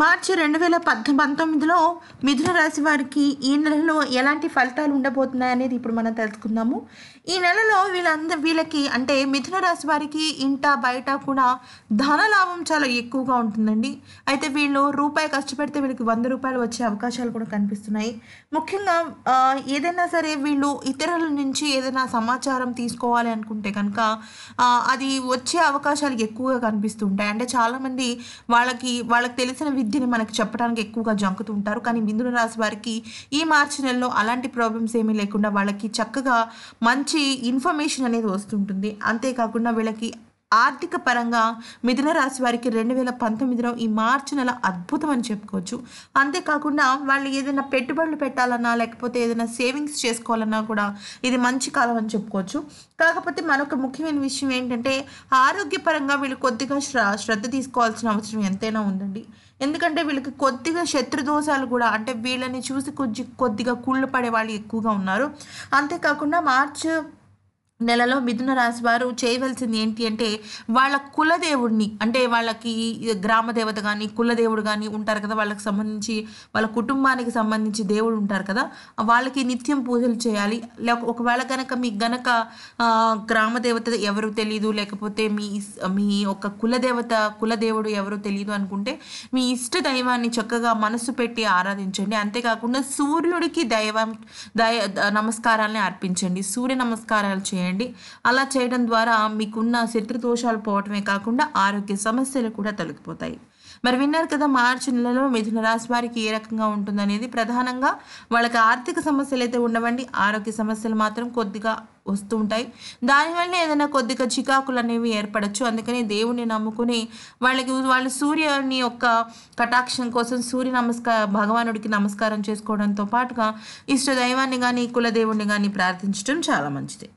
మార్చి రెండు వేల పద్ పంతొమ్మిదిలో మిథున రాశి వారికి ఈ నెలలో ఎలాంటి ఫలితాలు ఉండబోతున్నాయి అనేది ఇప్పుడు మనం తెలుసుకుందాము. ఈ నెలలో వీళ్ళందరూ వీళ్ళకి అంటే మిథున రాశి వారికి ఇంట బయట కూడా ధన లాభం చాలా ఎక్కువగా ఉంటుందండి. అయితే వీళ్ళు రూపాయి కష్టపెడితే వీళ్ళకి వంద రూపాయలు వచ్చే అవకాశాలు కూడా కనిపిస్తున్నాయి. ముఖ్యంగా ఏదైనా సరే వీళ్ళు ఇతరుల నుంచి ఏదైనా సమాచారం తీసుకోవాలి అనుకుంటే కనుక అది వచ్చే అవకాశాలు ఎక్కువగా కనిపిస్తుంటాయి అంటే చాలామంది వాళ్ళకి వాళ్ళకి తెలిసిన విద్యని మనకి చెప్పడానికి ఎక్కువగా జంకుతూ ఉంటారు. కానీ మిథున రాశి వారికి ఈ మార్చి నెలలో అలాంటి ప్రాబ్లమ్స్ ఏమీ లేకుండా వాళ్ళకి చక్కగా మంచి ఇన్ఫర్మేషన్ అనేది వస్తుంటుంది. అంతేకాకుండా వీళ్ళకి ఆర్థిక పరంగా మిథున రాశి వారికి రెండు వేల పంతొమ్మిదిలో ఈ మార్చి నెల అద్భుతం అని చెప్పుకోవచ్చు. అంతేకాకుండా వాళ్ళు ఏదైనా పెట్టుబడులు పెట్టాలన్నా లేకపోతే ఏదైనా సేవింగ్స్ చేసుకోవాలన్నా కూడా ఇది మంచి కాలం అని చెప్పుకోవచ్చు. కాకపోతే మరొక ముఖ్యమైన విషయం ఏంటంటే ఆరోగ్యపరంగా వీళ్ళు కొద్దిగా శ్ర శ్రద్ధ తీసుకోవాల్సిన అవసరం ఎంతైనా ఉందండి. ఎందుకంటే వీళ్ళకి కొద్దిగా శత్రుదోషాలు కూడా అంటే వీళ్ళని చూసి కొద్ది కొద్దిగా కుళ్ళు పడే వాళ్ళు ఎక్కువగా ఉన్నారు. అంతేకాకుండా మార్చ్ నెలలో మిథున రాశి వారు చేయవలసింది ఏంటి అంటే వాళ్ళ కులదేవుడిని అంటే వాళ్ళకి గ్రామ దేవత కానీ కులదేవుడు కానీ ఉంటారు కదా వాళ్ళకి సంబంధించి వాళ్ళ కుటుంబానికి సంబంధించి దేవుడు ఉంటారు కదా వాళ్ళకి నిత్యం పూజలు చేయాలి. లేక ఒకవేళ కనుక మీకు గనక గ్రామ దేవత ఎవరు తెలియదు లేకపోతే మీ మీ ఒక కులదేవత కులదేవుడు ఎవరు తెలియదు అనుకుంటే మీ ఇష్ట దైవాన్ని చక్కగా మనసు పెట్టి ఆరాధించండి. అంతేకాకుండా సూర్యుడికి దైవం దయ నమస్కారాలని అర్పించండి. సూర్య నమస్కారాలు చేయండి. అలా చేయడం ద్వారా మీకున్న శత్రుదోషాలు పోవటమే కాకుండా ఆరోగ్య సమస్యలు కూడా తొలగిపోతాయి. మరి విన్నారు కదా మార్చి నెలలో మిథున రాశి వారికి ఏ రకంగా ఉంటుందనేది. ప్రధానంగా వాళ్ళకి ఆర్థిక సమస్యలు అయితే ఉండవండి. ఆరోగ్య సమస్యలు మాత్రం కొద్దిగా వస్తూ ఉంటాయి. దానివల్ల ఏదైనా కొద్దిగా చికాకులు అనేవి ఏర్పడచ్చు. అందుకని దేవుణ్ణి నమ్ముకుని వాళ్ళకి వాళ్ళ సూర్యుని యొక్క కటాక్షం కోసం సూర్య నమస్కార భగవానుడికి నమస్కారం చేసుకోవడంతో పాటుగా ఇష్ట దైవాన్ని కానీ కులదేవుణ్ణి కానీ ప్రార్థించడం చాలా మంచిది.